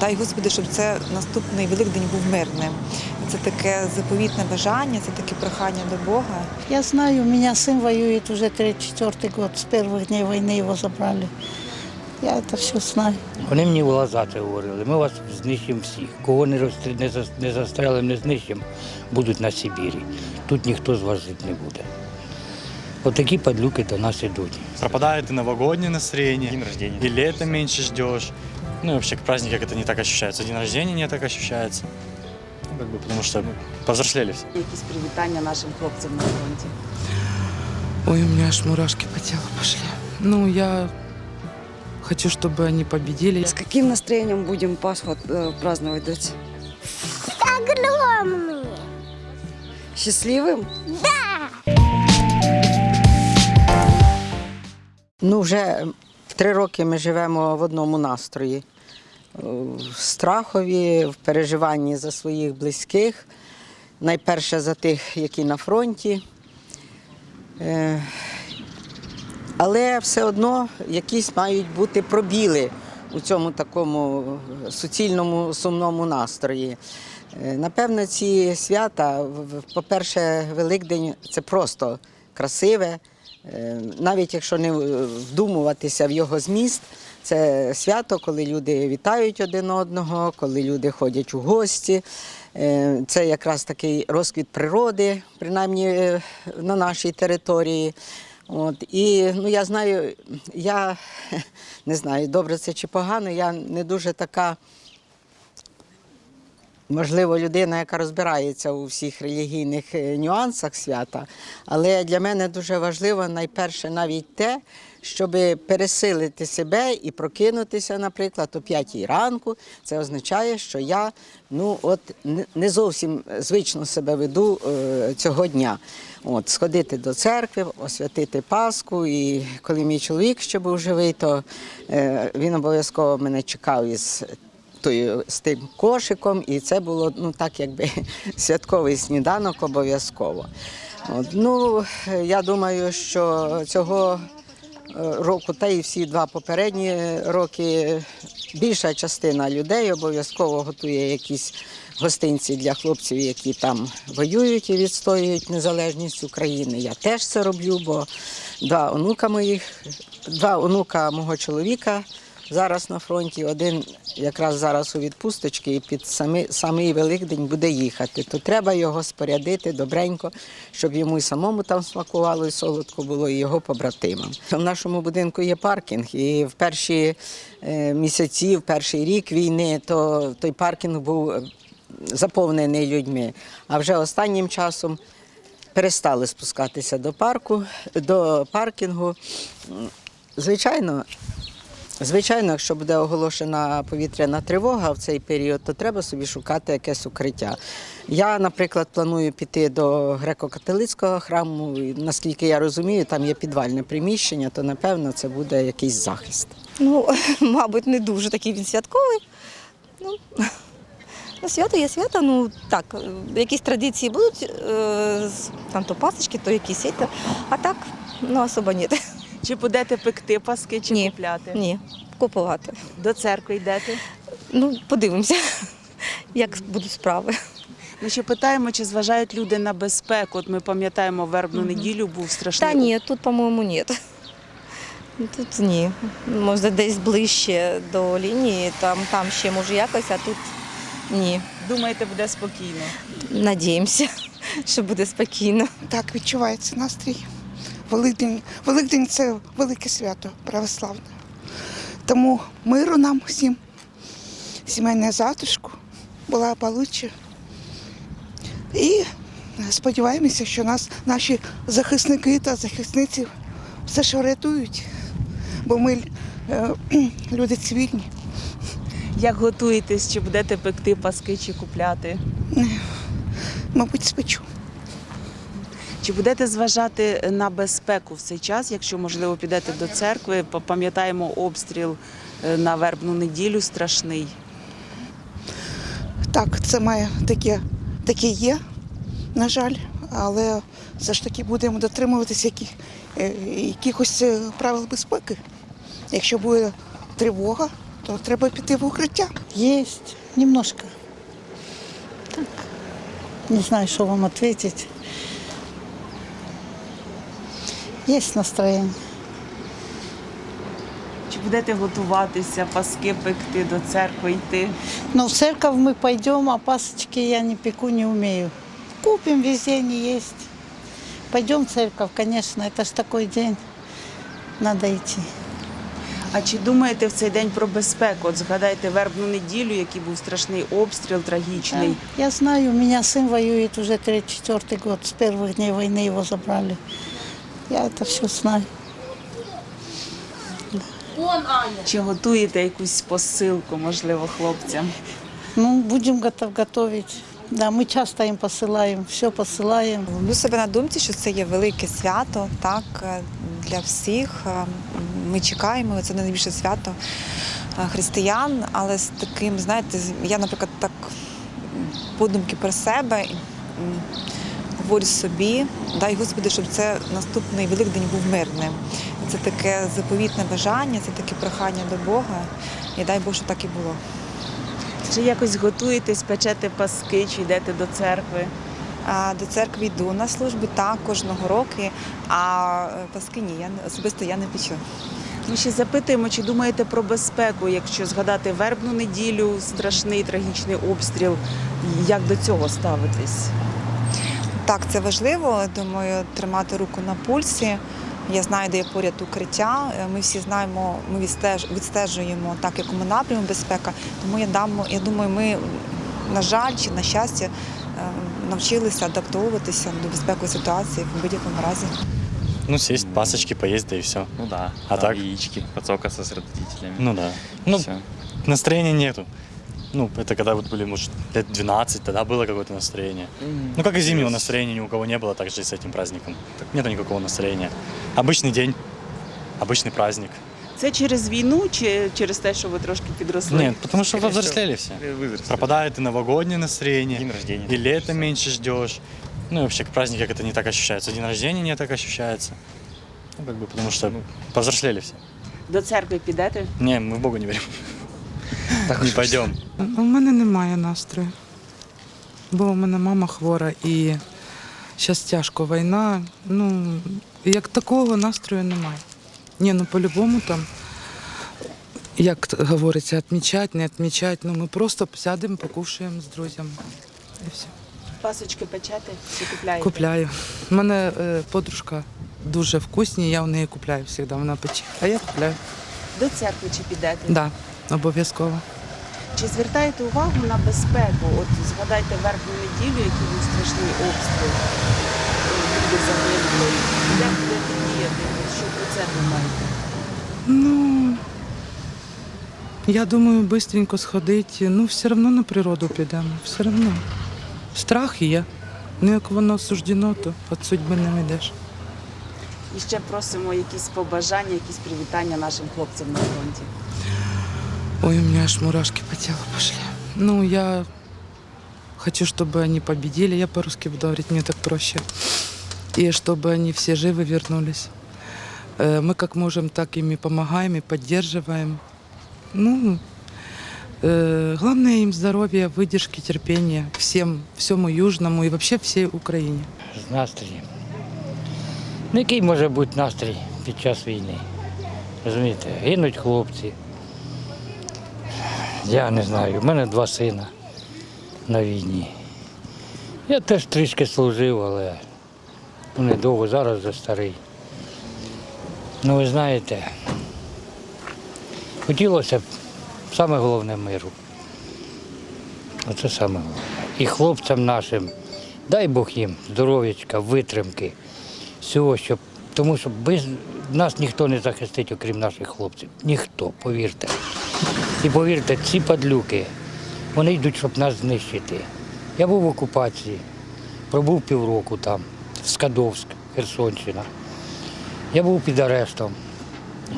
дай Господи, щоб це наступний Великдень був мирним. Це таке заповітне бажання, це таке прохання до Бога. Я знаю, у меня сын воюет уже третий-четвертый год. С первых дней войны его забрали. Я это все знаю. Вони мені в глаза це говорили. Ми вас знищимо всіх. Кого не, розстрі... не, зас- не застрелимо, не знищимо, будуть на Сибірі. Тут ніхто з вас жити не буде. Отакі падлюки до нас ідуть. Пропадает и новогоднее настроение, День рождения. и лето меньше ждешь. Ну и вообще к праздникам это не так ощущается. День рождения не так ощущается. Ну, как бы, потому что повзрослели все. Якісь привітання нашим хлопцям на фронті. Ой, у меня аж мурашки по телу пошли. Ну, я хочу, чтобы они победили. С каким настроением будем Пасху э, праздновать, дочь? Огромные. Счастливым? Ну, вже три роки ми живемо в одному настрої. В страхові, в переживанні за своїх близьких, найперше за тих, які на фронті. Е, Але все одно якісь мають бути пробіли у цьому такому суцільному сумному настрої. Е, Напевно, ці свята, по-перше, Великдень це просто красиве, Е, навіть якщо не вдумуватися в його зміст, це свято, коли люди вітають один одного, коли люди ходять у гості. Е, Це якраз такий розквіт природи, принаймні е, на нашій території. От, і ну, я знаю, я не знаю, добре це чи погано, я не дуже така можливо, людина, яка розбирається у всіх релігійних е, нюансах свята. Але для мене дуже важливо найперше навіть те, щоб пересилити себе і прокинутися, наприклад, о 5 ранку. Це означає, що я ну, от, не- зовсім звично себе веду е, цього дня. От, сходити до церкви, освятити Пасху. І коли мій чоловік ще був живий, то е, він обов'язково мене чекав із тою, з тим кошиком, і це було ну так, якби святковий сніданок обов'язково. От, ну, я думаю, що цього року, та і всі два попередні роки, більша частина людей обов'язково готує якісь гостинці для хлопців, які там воюють і відстоюють незалежність України. Я теж це роблю, бо два онука моїх, два онука мого чоловіка зараз на фронті. Один якраз зараз у відпусточці і під самий, самий Великдень буде їхати. То треба його спорядити добренько, щоб йому і самому там смакувало, і солодко було, і його побратимам. В нашому будинку є паркінг, і в перші е, місяці, в перший рік війни, то той паркінг був е, заповнений людьми. А вже останнім часом перестали спускатися до парку, до паркінгу. Звичайно, Звичайно, якщо буде оголошена повітряна тривога в цей період, то треба собі шукати якесь укриття. Я, наприклад, планую піти до греко-католицького храму. Наскільки я розумію, там є підвальне приміщення, то напевно це буде якийсь захист. Ну, мабуть, не дуже такий він святковий. Ну, ну свято є свято, ну так, якісь традиції будуть, е, там то пасочки, то якісь, а так, ну особо ні. Чи будете пекти паски, чи Ні. купляти? Ні, купувати. До церкви йдете? Ну, подивимося, як будуть справи. Ми ще питаємо, чи зважають люди на безпеку. От ми пам'ятаємо, вербну неділю був страшний Та ні, тут, по-моєму, ні. Тут ні. Може, десь ближче до лінії, там, там ще може якось, а тут ні. Думаєте, буде спокійно? Надіємося, що буде спокійно. Так, відчувається настрій. Великдень, Великдень це велике свято православне. Тому миру нам всім, сімейне затишку, була благополуччя. І сподіваємося, що нас наші захисники та захисниці все ж врятують, бо ми е, люди цивільні. Як готуєтесь, чи будете пекти паски, чи купляти? Мабуть, спечу. Чи будете зважати на безпеку в цей час, якщо можливо підете до церкви? Пам'ятаємо обстріл е, на вербну неділю страшний. Так, це має таке, таке є, на жаль, але все ж таки будемо дотримуватися які, е, якихось е, правил безпеки. Якщо буде тривога, то треба піти в укриття. Есть немножко. Так. Не знаю, что вам ответить. Есть настроение. Чи будете готуватися, паски пекти, до церкви йти? Но в церковь мы пойдем, а пасочки я не пеку, не умею. Купим, везде не есть. Пойдем в церковь, конечно, это ж такой день. Надо идти. А чи думаєте в цей день про безпеку? От згадайте вербну неділю, який був страшний обстріл, трагічний. Я знаю, у меня сын воюет уже третий-четвертый год. С первых дней войны его забрали. Я это все знаю. Чи готуєте якусь посилку, можливо, хлопцям? Ну, будем готов готовить. Да, мы часто им посылаем, все посылаем. Ловлю себе на думці, що це є велике свято, так, е, для всіх. Е, Ми чекаємо, це найбільше свято е, християн, але з таким, знаєте, з- я, наприклад, так м, подумки про себе м, говорю собі, дай Господи, щоб це наступний Великдень був мирним. Це таке заповітне бажання, це таке прохання до Бога. І дай Бог, щоб так і було. Чи якось готуєтесь, печете паски, чи йдете до церкви? А, До церкви йду на службу так кожного року, а е, паски ні, я особисто я не печу. Ми ще запитуємо, чи думаєте про безпеку, якщо згадати вербну неділю, страшний трагічний обстріл. Як до цього ставитись? Так, це важливо. Думаю, тримати руку на пульсі. Я знаю, де є поряд укриття. Е, Ми всі знаємо, ми відстеж, відстежуємо так, якому напряму безпека. Тому я дам, я думаю, ми, на жаль чи на щастя, е, навчилися адаптовуватися до безпекової ситуації в будь-якому разі. Ну, съесть пасочки, поесть, да и все. Ну да. А так? Яички, подсолка с родителями. Ну да. Ну, настроения нету. Ну, это когда вот были, может, лет 12, тогда было какое-то настроение. М, Ну, как и зимнего есть. настроения ни у кого не было, так же и с этим праздником. Нету никакого настроения. Обычный день, обычный праздник. Це через війну чи через те, що ви трошки підросли? Нет, потому что Скорее повзрослели все. Э, Вызрели. Пропадает и новогоднее настроение, День рождения. и лето меньше ждешь. Ну и вообще к праздникам это не так ощущается. День рождения не так ощущается. Ну, как бы, потому что повзрослели все. До церкви підете? Не, мы в Бога не верим. Не пойдем. У мене немає настрою. Бо у мене мама хвора і зараз тяжко війна. Ну, як такого настрою немає. Ні, ну по-любому там, як говориться, відмічати, не відмічати. Ну ми просто сядемо, покушаємо з друзями. І все. Пасочки печете чи купляєте? Купляю. У мене е, подружка дуже вкусні, я в неї купляю завжди, вона пече. А я купляю. До церкви чи підете? Так, да, обов'язково. Чи звертаєте увагу на безпеку? От згадайте вербну неділю, який був страшний обстріл. Люди загинули. Як будете діяти? Що про це думаєте? Ну, я думаю, швидко сходити. Ну, все одно на природу підемо. Все одно. Страх є. Ну, як воно суждено, то від судьби не йдеш. І ще просимо якісь побажання, якісь привітання нашим хлопцям на фронті. Ой, у меня аж мурашки по телу пошли. Ну, я хочу, чтобы они победили. Я по-русски буду говорить, мне так проще. И чтобы они все живы вернулись. Э, Мы как можем, так ими помогаем и поддерживаем. Ну, э, главное им здоровья, выдержки, терпения всем, всему Южному и вообще всей Украине. з настроєм. Ну, який може бути настрій під час війни? Розумієте, гинуть хлопці. Я не знаю, у мене два сина на війні. Я теж трішки служив, але ну, недовго, зараз вже старий. Ну, ви знаєте, хотілося б саме головне миру. Оце саме головне. І хлопцям нашим, дай Бог їм здоров'ячка, витримки, всього, щоб. Тому що без нас ніхто не захистить, окрім наших хлопців. Ніхто, повірте. І повірте, ці падлюки, вони йдуть, щоб нас знищити. Я був в окупації, пробув півроку там, Скадовськ, Херсонщина. Я був під арештом.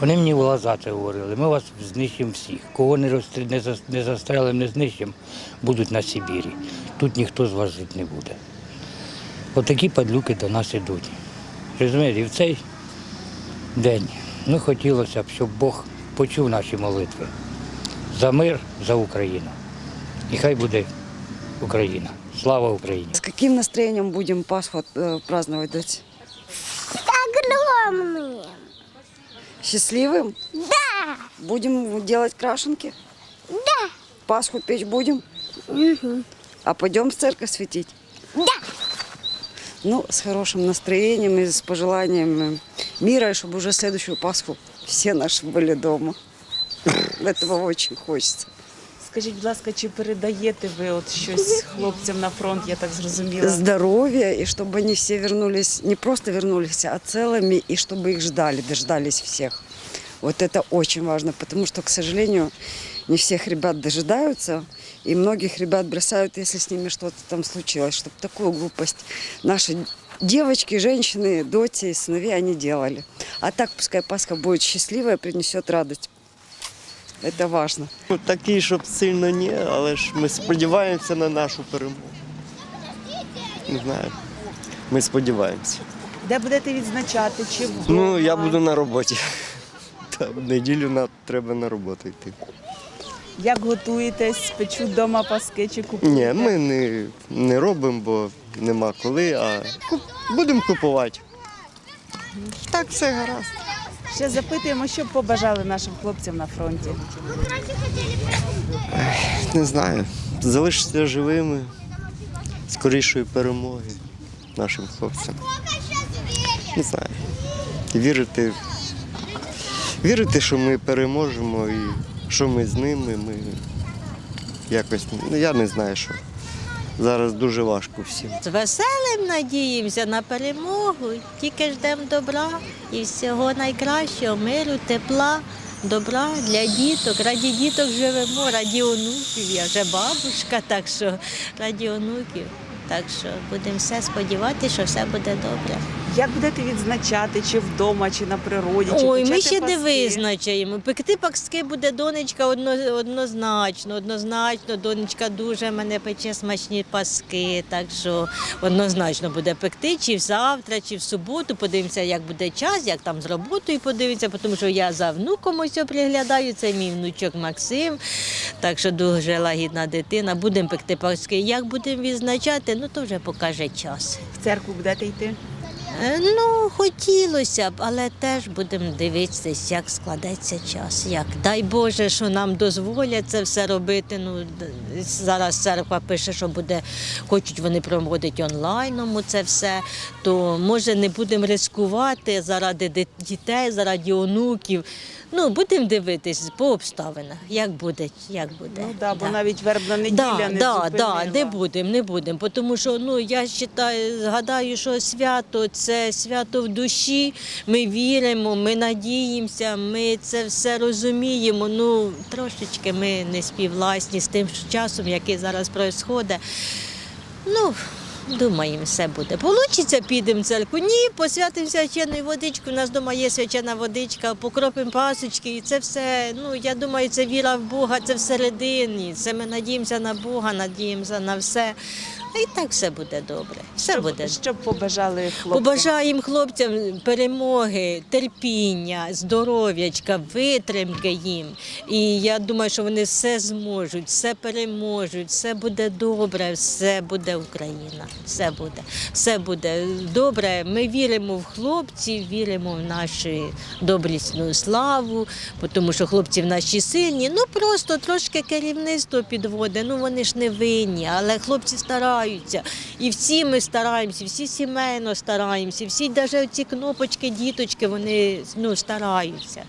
Вони мені в глаза це говорили, ми вас знищимо всіх. Кого не, розстрі... не, зас- не застрелимо, не знищимо, будуть на Сибірі. Тут ніхто з вас жити не буде. Отакі падлюки до нас ідуть. Розумієте, і в цей день ну, хотілося б, щоб Бог почув наші молитви За мир, за Україну. І хай буде Україна. Слава Україні! С каким настроением будем Пасху э, праздновать, дать? Огромные. Счастливым? Да. Будем делать крашенки? Да. Пасху печь будем? Мгм. А пойдем в церковь светить? Да. Ну, с хорошим настроением и с пожеланием э, мира, и чтобы уже следующую Пасху все наши были дома. Этого очень хочется. Скажіть, будь ласка, чи передаєте ви от щось хлопцям на фронт, я так зрозуміла? Здоровья, и чтобы они все вернулись, не просто вернулись, а целыми, и чтобы их ждали, дождались всех. Вот это очень важно, потому что, к сожалению, не всех ребят дожидаются, и многих ребят бросают, если с ними что-то там случилось, чтобы такую глупость наши девочки, женщины, доти и сыновья они делали. А так пускай Пасха будет счастливая, принесет радость. Это важно. Ну, Такий, щоб сильно ні, але ж ми сподіваємося на нашу перемогу. Не знаю. Ми сподіваємося. Де будете відзначати? Чи? Ну, я буду на роботі. Та, в неділю на, треба на роботу йти. Як готуєтесь? Печуть вдома паски чи купуєте? Ні, ми не, не робимо, бо нема коли, а куп- будемо купувати. Так все гаразд. Ще запитуємо, що б побажали нашим хлопцям на фронті. Не знаю. Залишитися живими, скорішої перемоги нашим хлопцям. Не знаю. Вірити, вірити, що ми переможемо і що ми з ними, ми якось. ну, Я не знаю, що. Зараз дуже важко всім. З веселим надіємося на перемогу, тільки ждемо добра і всього найкращого, миру, тепла, добра для діток. Раді діток живемо, раді онуків. Я вже бабушка, так що раді онуків. Так що будемо все сподіватися, що все буде добре. Як будете відзначати, чи вдома, чи на природі, чи Ой, ми печете ще не паски? визначаємо. Пекти паски буде донечка одно, однозначно, однозначно. Донечка дуже мене пече смачні паски, так що однозначно буде пекти, чи завтра, чи в суботу. Подивимося, як буде час, як там з роботою подивимося, тому що я за внуком ось приглядаю. Це мій внучок Максим. Так що дуже лагідна дитина. Будемо пекти паски. Як будемо відзначати, ну то вже покаже час. В церкву будете йти? Е, Ну, хотілося б, але теж будемо дивитися, як складеться час. Як дай Боже, що нам дозволять це все робити. Ну зараз церква пише, що буде, хочуть вони проводити онлайном це все. То може не будемо ризикувати заради дітей, заради онуків. Ну, будемо дивитись по обставинах, як буде, як буде. Ну да, бо Да. навіть вербна неділя Да, не да, зупинила. да, не будемо, не будемо. Тому що ну я вважаю, згадаю, що свято це свято в душі. Ми віримо, ми надіємося, ми це все розуміємо. Ну трошечки ми не співвласні з тим часом, який зараз відбувається. Ну, думаємо, все буде. Получиться, підемо в церкву. Ні, посвятимо свячену водичку. У нас вдома є свячена водичка, покропимо пасочки. І це все, ну я думаю, це віра в Бога, це всередині. Це ми надіємося на Бога, надіємося на все. І так все буде добре. Все Щоб, буде. щоб побажали хлопцям? Побажаємо хлопцям перемоги, терпіння, здоров'ячка, витримки їм. І я думаю, що вони все зможуть, все переможуть, все буде добре, все буде Україна. Все буде. Все буде добре. Ми віримо в хлопців, віримо в нашу доблісну славу, тому що хлопці в наші сильні. Ну просто трошки керівництво підводить. Ну вони ж не винні, але хлопці стараються. І всі ми стараємося, всі сімейно стараємося, всі навіть ці кнопочки, діточки, вони ну, стараються.